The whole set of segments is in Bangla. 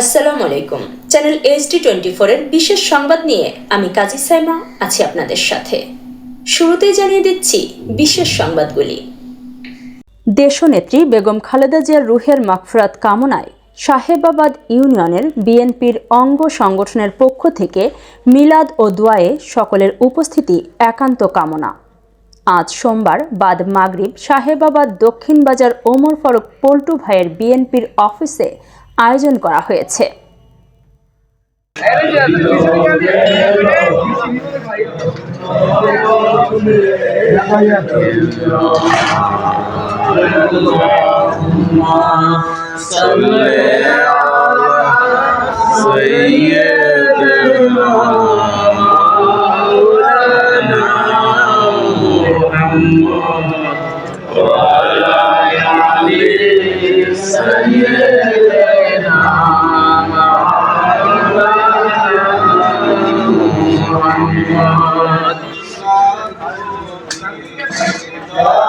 আসসালামু আলাইকুম। চ্যানেল এইচডি টোয়েন্টি ফোরের বিশেষ সংবাদ নিয়ে আমি কাজী সাইমা আছি আপনাদের সাথে। শুরুতেই জানিয়ে দিচ্ছি বিশেষ সংবাদগুলি। দেশনেত্রী বেগম খালেদা জিয়ার রুহের মাগফরাত কামনায় সাহেবাবাদ ইউনিয়নের বিএনপির অঙ্গ সংগঠনের পক্ষ থেকে মিলাদ ও দোয়ায়ে সকলের উপস্থিতি একান্ত কামনা। আজ সোমবার বাদ মাগরিব সাহেবাবাদ দক্ষিণ বাজার ওমর ফারুক পল্টু ভাইয়ের বিএনপির অফিসে আয়োজন করা হয়েছে। صل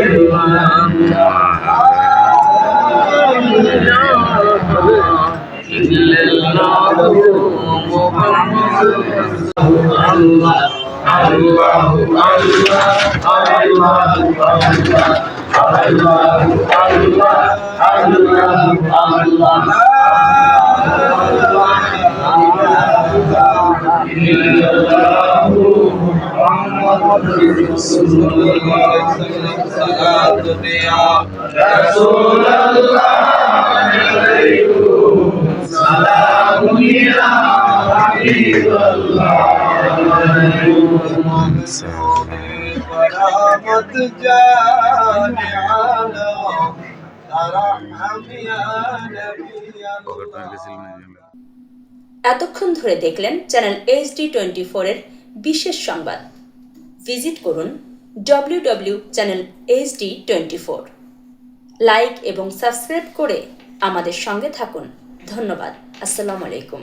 Allah الله إلا الله محمد الله الله الله الله الله الله رسول الله عليكم سلام يا حبيب الله كرامة جامعنا ترحم يا نبي الله এতক্ষণ ধরে দেখলেন চ্যানেল এইচডি টোয়েন্টি ফোরের বিশেষ সংবাদ ভিজিট করুন W W channel HD twenty four. Like এবং সাবস্ক্রাইব করে আমাদের সঙ্গে থাকুন। ধন্যবাদ। আসসালামু আলাইকুম।